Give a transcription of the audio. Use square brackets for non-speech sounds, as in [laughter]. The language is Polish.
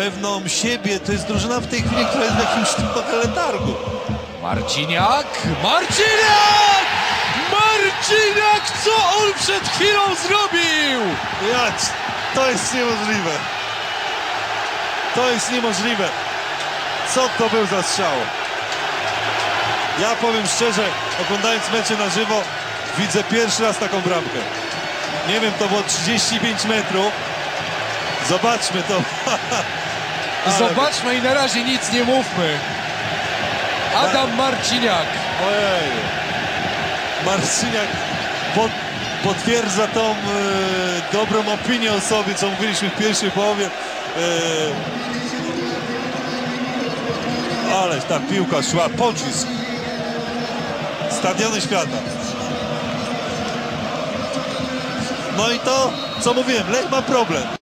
pewną siebie. To jest drużyna w tej chwili, która jest w jakimś trochę letargu. Marciniak! Marciniak! Marciniak! Co on przed chwilą zrobił? Ja, to jest niemożliwe. To jest niemożliwe. Co to był za strzał? Ja powiem szczerze, oglądając mecze na żywo, widzę pierwszy raz taką bramkę. Nie wiem, to było 35 metrów. Zobaczmy to. [laughs] Zobaczmy i na razie nic nie mówmy. Adam Marciniak. Ojej. Marcyniak pot, potwierdza tą e, dobrą opinię o sobie, co mówiliśmy w pierwszej połowie. E, ale ta piłka szła, pocisk. Stadiony świata. No i to, co mówiłem, Lech ma problem.